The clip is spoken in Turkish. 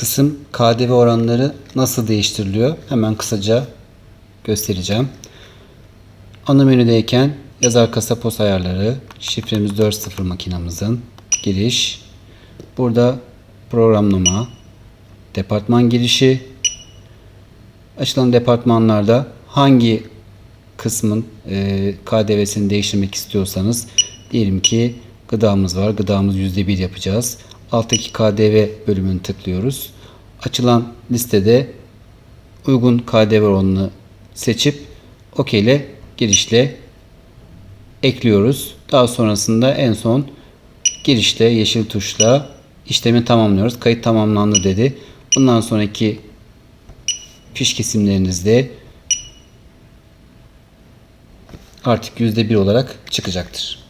kısım KDV oranları nasıl değiştiriliyor? Hemen kısaca göstereceğim. Ana menüdeyken yazar kasa pos ayarları, şifremiz 4.0 makinamızın giriş. Burada programlama, departman girişi, açılan departmanlarda hangi kısmın e, KDV'sini değiştirmek istiyorsanız diyelim ki gıdamız var. Gıdamız %1 yapacağız. Alttaki KDV bölümünü tıklıyoruz. Açılan listede uygun KDV oranını seçip OK ile girişle ekliyoruz. Daha sonrasında en son girişle yeşil tuşla işlemi tamamlıyoruz. Kayıt tamamlandı dedi. Bundan sonraki fiş kesimlerinizde artık %1 olarak çıkacaktır.